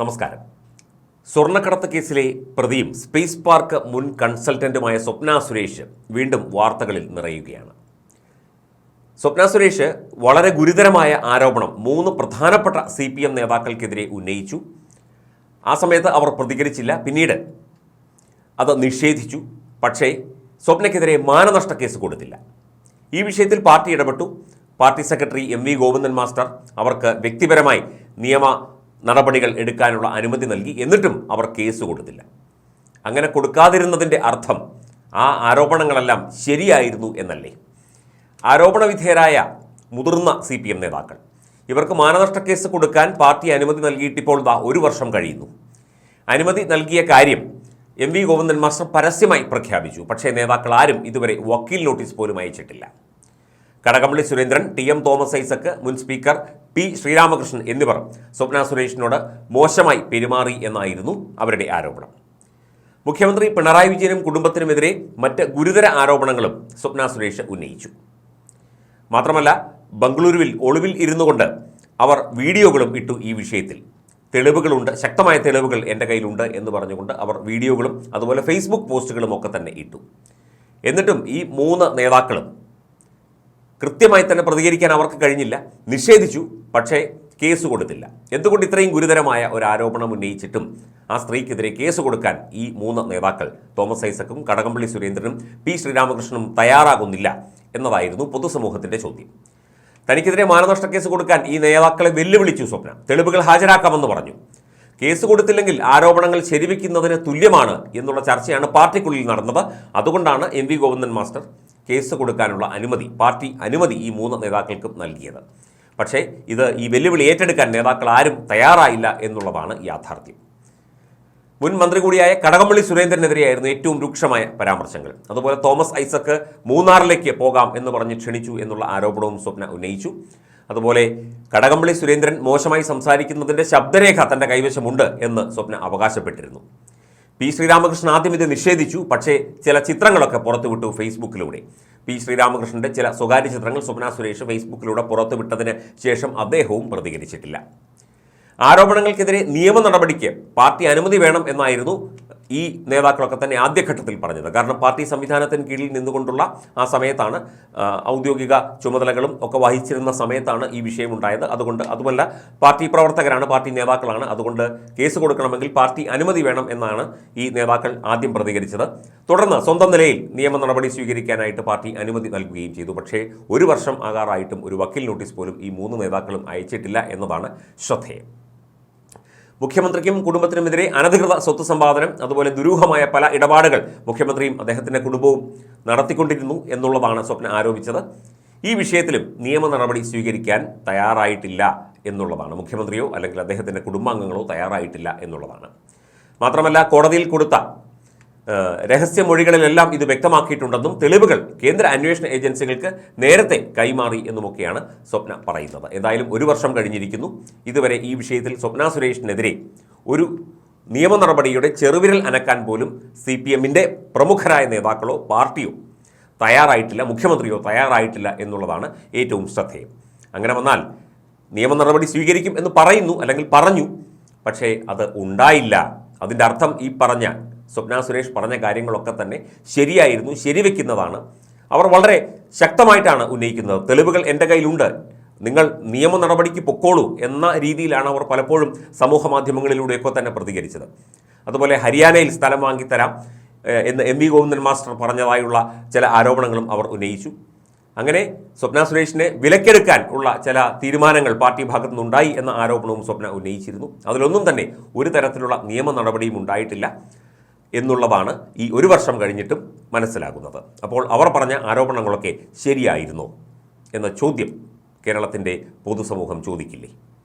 നമസ്കാരം. സ്വർണക്കടത്ത് കേസിലെ പ്രതിയും സ്പേസ് പാർക്ക് മുൻ കൺസൾട്ടന്റുമായ സ്വപ്ന സുരേഷ് വീണ്ടും വാർത്തകളിൽ നിറയുകയാണ്. സ്വപ്ന സുരേഷ് വളരെ ഗുരുതരമായ ആരോപണം മൂന്ന് പ്രധാനപ്പെട്ട സി പി എം നേതാക്കൾക്കെതിരെ ഉന്നയിച്ചു. ആ സമയത്ത് അവർ പ്രതികരിച്ചില്ല പിന്നീട് അത് നിഷേധിച്ചു. പക്ഷേ സ്വപ്നയ്ക്കെതിരെ മാനനഷ്ട കേസ് കൊടുത്തില്ല. ഈ വിഷയത്തിൽ പാർട്ടി ഇടപെട്ടു. Party secretary M V Govindan master അവർക്ക് വ്യക്തിപരമായി നിയമ നടപടികൾ എടുക്കാനുള്ള അനുമതി നൽകി എന്നിട്ടും അവർ കേസ് കൊടുത്തില്ല. അങ്ങനെ കൊടുക്കാതിരുന്നതിന്റെ അർത്ഥം ആ ആരോപണങ്ങളെല്ലാം ശരിയായിരുന്നു എന്നല്ലേ? ആരോപണവിധേയരായ മുതിർന്ന സി പി എം നേതാക്കൾ. ഇവർക്ക് മാനനഷ്ട കേസ് കൊടുക്കാൻ പാർട്ടി അനുമതി നൽകിയിട്ടിപ്പോൾ ദാ ഒരു വർഷം കഴിയുന്നു. അനുമതി നൽകിയ കാര്യം എം വി ഗോവിന്ദൻ മാസ്റ്റർ പരസ്യമായി പ്രഖ്യാപിച്ചു. പക്ഷേ നേതാക്കൾ ആരും ഇതുവരെ വക്കീൽ നോട്ടീസ് പോലും അയച്ചിട്ടില്ല. Kadakampally Surendran T M Thomas Isaac മുൻ സ്പീക്കർ പി ശ്രീരാമകൃഷ്ണൻ എന്നിവർ സ്വപ്ന സുരേഷിനോട് മോശമായി പെരുമാറി എന്നായിരുന്നു അവരുടെ ആരോപണം. മുഖ്യമന്ത്രി പിണറായി വിജയനും കുടുംബത്തിനുമെതിരെ മറ്റ് ഗുരുതര ആരോപണങ്ങളും സ്വപ്ന സുരേഷ് ഉന്നയിച്ചു. മാത്രമല്ല ബംഗളൂരുവിൽ ഒളിവിൽ ഇരുന്നു കൊണ്ട് അവർ വീഡിയോകളും ഇട്ടു ഈ വിഷയത്തിൽ. തെളിവുകളുണ്ട് ശക്തമായ തെളിവുകൾ എന്റെ കയ്യിലുണ്ട് എന്ന് പറഞ്ഞുകൊണ്ട് അവർ വീഡിയോകളും അതുപോലെ ഫേസ്ബുക്ക് പോസ്റ്റുകളും ഒക്കെ തന്നെ ഇട്ടു. എന്നിട്ടും ഈ മൂന്ന് നേതാക്കളും കൃത്യമായി തന്നെ പ്രതികരിക്കാൻ അവർക്ക് കഴിഞ്ഞില്ല. നിഷേധിച്ചു പക്ഷേ കേസ് കൊടുത്തില്ല. എന്തുകൊണ്ട് ഇത്രയും ഗുരുതരമായ ഒരു ആരോപണം ഉന്നയിച്ചിട്ടും ആ സ്ത്രീക്കെതിരെ കേസ് കൊടുക്കാൻ ഈ മൂന്ന് നേതാക്കൾ തോമസ് ഐസക്കും കടകംപള്ളി സുരേന്ദ്രനും പി ശ്രീരാമകൃഷ്ണനും തയ്യാറാകുന്നില്ല എന്നതായിരുന്നു പൊതുസമൂഹത്തിന്റെ ചോദ്യം. തനിക്കെതിരെ മാനനഷ്ട കേസ് കൊടുക്കാൻ ഈ നേതാക്കളെ വെല്ലുവിളിച്ചു സ്വപ്ന. തെളിവുകൾ ഹാജരാക്കാമെന്ന് പറഞ്ഞു. കേസ് കൊടുത്തില്ലെങ്കിൽ ആരോപണങ്ങൾ ശരിവെക്കുന്നതിന് തുല്യമാണ് എന്നുള്ള ചർച്ചയാണ് പാർട്ടിക്കുള്ളിൽ നടന്നത്. അതുകൊണ്ടാണ് M V Govindan master case കൊടുക്കാനുള്ള അനുമതി പാർട്ടി അനുമതി ഈ മൂന്ന് നേതാക്കൾക്കും നൽകിയത്. പക്ഷേ ഇത് ഈ വെല്ലുവിളി ഏറ്റെടുക്കാൻ നേതാക്കൾ ആരും തയ്യാറായില്ല എന്നുള്ളതാണ് യാഥാർത്ഥ്യം. മുൻ മന്ത്രി കൂടിയായ കടകംപള്ളി സുരേന്ദ്രനെതിരെയായിരുന്നു ഏറ്റവും രൂക്ഷമായ പരാമർശങ്ങൾ. അതുപോലെ തോമസ് ഐസക്ക് മൂന്നാറിലേക്ക് പോകാം എന്ന് പറഞ്ഞ് ക്ഷണിച്ചു എന്നുള്ള ആരോപണവും സ്വപ്ന ഉന്നയിച്ചു. അതുപോലെ കടകംപള്ളി സുരേന്ദ്രൻ മോശമായി സംസാരിക്കുന്നതിന്റെ ശബ്ദരേഖ തന്റെ കൈവശമുണ്ട് എന്ന് സ്വപ്ന അവകാശപ്പെട്ടിരുന്നു. പി ശ്രീരാമകൃഷ്ണൻ ആദ്യം ഇത് നിഷേധിച്ചു പക്ഷേ ചില ചിത്രങ്ങളൊക്കെ പുറത്തുവിട്ടു ഫേസ്ബുക്കിലൂടെ. പി ശ്രീരാമകൃഷ്ണന്റെ ചില സ്വകാര്യ ചിത്രങ്ങൾ സ്വപ്ന സുരേഷ് ഫേസ്ബുക്കിലൂടെ പുറത്തുവിട്ടതിന് ശേഷം അദ്ദേഹവും പ്രതികരിച്ചിട്ടില്ല. ആരോപണങ്ങൾക്കെതിരെ നിയമ നടപടിക്ക് പാർട്ടി അനുമതി വേണം എന്നായിരുന്നു ഈ നേതാക്കളൊക്കെ തന്നെ ആദ്യഘട്ടത്തിൽ പറഞ്ഞത്. കാരണം പാർട്ടി സംവിധാനത്തിന് കീഴിൽ നിന്നുകൊണ്ടുള്ള ആ സമയത്താണ് ഔദ്യോഗിക ചുമതലകളും ഒക്കെ വഹിച്ചിരുന്ന സമയത്താണ് ഈ വിഷയം ഉണ്ടായത്. അതുകൊണ്ട് അതുമല്ല പാർട്ടി പ്രവർത്തകരാണ് പാർട്ടി നേതാക്കളാണ്. അതുകൊണ്ട് കേസ് കൊടുക്കണമെങ്കിൽ പാർട്ടി അനുമതി വേണം എന്നാണ് ഈ നേതാക്കൾ ആദ്യം പ്രതികരിച്ചത്. തുടർന്ന് സ്വന്തം നിലയിൽ നിയമ നടപടി സ്വീകരിക്കാനായിട്ട് പാർട്ടി അനുമതി നൽകുകയും ചെയ്തു. പക്ഷേ ഒരു വർഷം ആകാറായിട്ടും ഒരു വക്കീൽ നോട്ടീസ് പോലും ഈ മൂന്ന് നേതാക്കളും അയച്ചിട്ടില്ല എന്നതാണ് ശ്രദ്ധേയം. മുഖ്യമന്ത്രിക്കും കുടുംബത്തിനുമെതിരെ അനധികൃത സ്വത്ത് സമ്പാദനം അതുപോലെ ദുരൂഹമായ പല ഇടപാടുകൾ മുഖ്യമന്ത്രിയും അദ്ദേഹത്തിന്റെ കുടുംബവും നടത്തിക്കൊണ്ടിരുന്നു എന്നുള്ളതാണ് സ്വപ്ന ആരോപിച്ചത്. ഈ വിഷയത്തിലും നിയമ നടപടി സ്വീകരിക്കാൻ തയ്യാറായിട്ടില്ല എന്നുള്ളതാണ്. മുഖ്യമന്ത്രിയോ അല്ലെങ്കിൽ അദ്ദേഹത്തിന്റെ കുടുംബാംഗങ്ങളോ തയ്യാറായിട്ടില്ല എന്നുള്ളതാണ്. മാത്രമല്ല കോടതിയിൽ കൊടുത്ത രഹസ്യമൊഴികളിലെല്ലാം ഇത് വ്യക്തമാക്കിയിട്ടുണ്ടെന്നും തെളിവുകൾ കേന്ദ്ര അന്വേഷണ ഏജൻസികൾക്ക് നേരത്തെ കൈമാറി എന്നുമൊക്കെയാണ് സ്വപ്ന പറയുന്നത്. എന്തായാലും ഒരു വർഷം കഴിഞ്ഞിരിക്കുന്നു. ഇതുവരെ ഈ വിഷയത്തിൽ സ്വപ്ന സുരേഷിനെതിരെ ഒരു നിയമ നടപടിയുടെ ചെറുവിരൽ അനക്കാൻ പോലും സി പി എമ്മിന്റെ പ്രമുഖരായ നേതാക്കളോ പാർട്ടിയോ തയ്യാറായിട്ടില്ല മുഖ്യമന്ത്രിയോ തയ്യാറായിട്ടില്ല എന്നുള്ളതാണ് ഏറ്റവും ശ്രദ്ധേയം. അങ്ങനെ വന്നാൽ നിയമ നടപടി സ്വീകരിക്കും എന്ന് പറയുന്നു അല്ലെങ്കിൽ പറഞ്ഞു പക്ഷേ അത് ഉണ്ടായില്ല. അതിന്റെ അർത്ഥം ഈ പറഞ്ഞ സ്വപ്ന സുരേഷ് പറഞ്ഞ കാര്യങ്ങളൊക്കെ തന്നെ ശരിയായിരുന്നു ശരിവെക്കുന്നതാണ്. അവർ വളരെ ശക്തമായിട്ടാണ് ഉന്നയിക്കുന്നത്. തെളിവുകൾ എന്റെ കയ്യിലുണ്ട്. നിങ്ങൾ നിയമ നടപടിക്ക് പൊക്കോളൂ എന്ന രീതിയിലാണ് അവർ പലപ്പോഴും സമൂഹ മാധ്യമങ്ങളിലൂടെയൊക്കെ തന്നെ പ്രതികരിച്ചത്. അതുപോലെ ഹരിയാനയിൽ സ്ഥലം വാങ്ങിത്തരാം എന്ന് എം വി ഗോവിന്ദൻ മാസ്റ്റർ പറഞ്ഞതായുള്ള ചില ആരോപണങ്ങളും അവർ ഉന്നയിച്ചു. അങ്ങനെ സ്വപ്ന സുരേഷിനെ വിലക്കെടുക്കാൻ ഉള്ള ചില തീരുമാനങ്ങൾ പാർട്ടി ഭാഗത്തു നിന്നുണ്ടായി എന്ന ആരോപണവും സ്വപ്ന ഉന്നയിച്ചിരുന്നു. അതിലൊന്നും തന്നെ ഒരു തരത്തിലുള്ള നിയമ നടപടിയും ഉണ്ടായിട്ടില്ല. എന്നുള്ളതാണ് ഈ ഒരു വർഷം കഴിഞ്ഞിട്ടും മനസ്സിലാകുന്നത്. അപ്പോൾ അവർ പറഞ്ഞ ആരോപണങ്ങളൊക്കെ ശരിയായിരുന്നോ? എന്ന ചോദ്യം കേരളത്തിന്റെ പൊതുസമൂഹം ചോദിക്കില്ലേ?